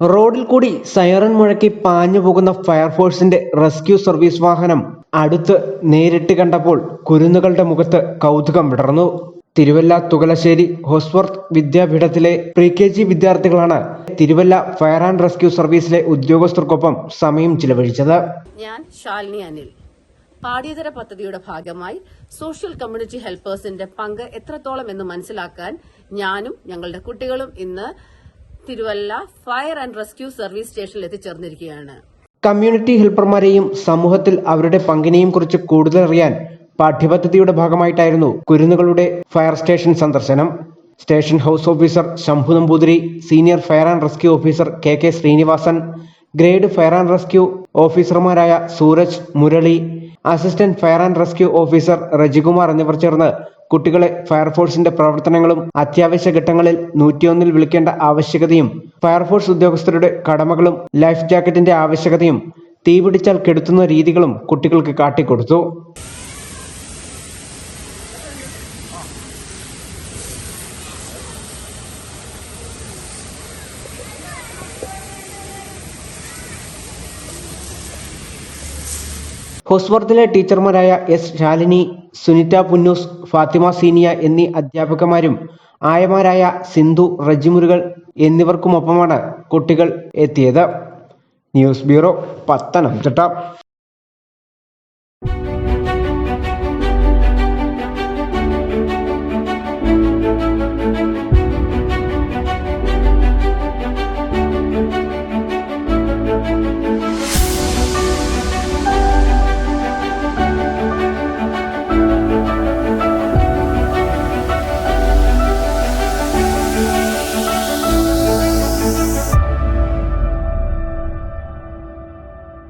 റോഡിൽ കൂടി സൈറൺ മുഴക്കി പാഞ്ഞു പോകുന്ന ഫയർഫോഴ്സിന്റെ റെസ്ക്യൂ സർവീസ് വാഹനം അടുത്ത് നേരിട്ട് കണ്ടപ്പോൾ കുരുന്നുകളുടെ മുഖത്ത് കൗതുകം വിടർന്നു. തിരുവല്ല തുകലശ്ശേരി ഹോസ്വർത്ത് വിദ്യാപീഠത്തിലെ പ്രീ കെ ജി വിദ്യാർത്ഥികളാണ് തിരുവല്ല ഫയർ ആൻഡ് റെസ്ക്യൂ സർവീസിലെ ഉദ്യോഗസ്ഥർക്കൊപ്പം സമയം ചിലവഴിച്ചത്. ഞാൻ ശാലിനി അനിൽ. പാഠ്യേതര പദ്ധതിയുടെ ഭാഗമായി സോഷ്യൽ കമ്മ്യൂണിറ്റി ഹെൽപ്പേഴ്സിന്റെ പങ്ക് എത്രത്തോളം എന്ന് മനസ്സിലാക്കാൻ ഞാനും ഞങ്ങളുടെ കുട്ടികളും ഇന്ന് Thiruvalla fire and rescue service സ്റ്റേഷനിൽ എത്തിച്ചേർന്നിരിക്കുകയാണ്. കമ്മ്യൂണിറ്റി ഹെൽപ്പർമാരെയും സമൂഹത്തിൽ അവരുടെ പങ്കിനെയും കുറിച്ച് കൂടുതൽ അറിയാൻ പാഠ്യപദ്ധതിയുടെ ഭാഗമായിട്ടായിരുന്നു കുരുന്നുകളുടെ ഫയർ സ്റ്റേഷൻ സന്ദർശനം. Station house officer Shambhu Namboothiri senior fire and rescue officer K K Sreenivasan grade fire and rescue ഓഫീസർമാരായ Sooraj Murali assistant fire and rescue officer Rajikumar എന്നിവർ ചേർന്ന് കുട്ടികളെ ഫയർഫോഴ്സിന്റെ പ്രവർത്തനങ്ങളും അത്യാവശ്യ ഘട്ടങ്ങളിൽ നൂറ്റിയൊന്നിൽ വിളിക്കേണ്ട ആവശ്യകതയും ഫയർഫോഴ്സ് ഉദ്യോഗസ്ഥരുടെ കടമകളും ലൈഫ് ജാക്കറ്റിന്റെ ആവശ്യകതയും തീപിടിച്ചാൽ കെടുത്തുന്ന രീതികളും കുട്ടികൾക്ക് കാട്ടിക്കൊടുത്തു. ഹോസ്വർത്തിലെ ടീച്ചർമാരായ എസ് ശാലിനി സുനിത പുന്നൂസ് ഫാത്തിമ സീനിയ എന്നീ അധ്യാപകമാരും ആയമാരായ സിന്ധു റജിമുരുകൾ എന്നിവർക്കുമൊപ്പമാണ് കുട്ടികൾ എത്തിയത്. News bureau Pathanamthitta.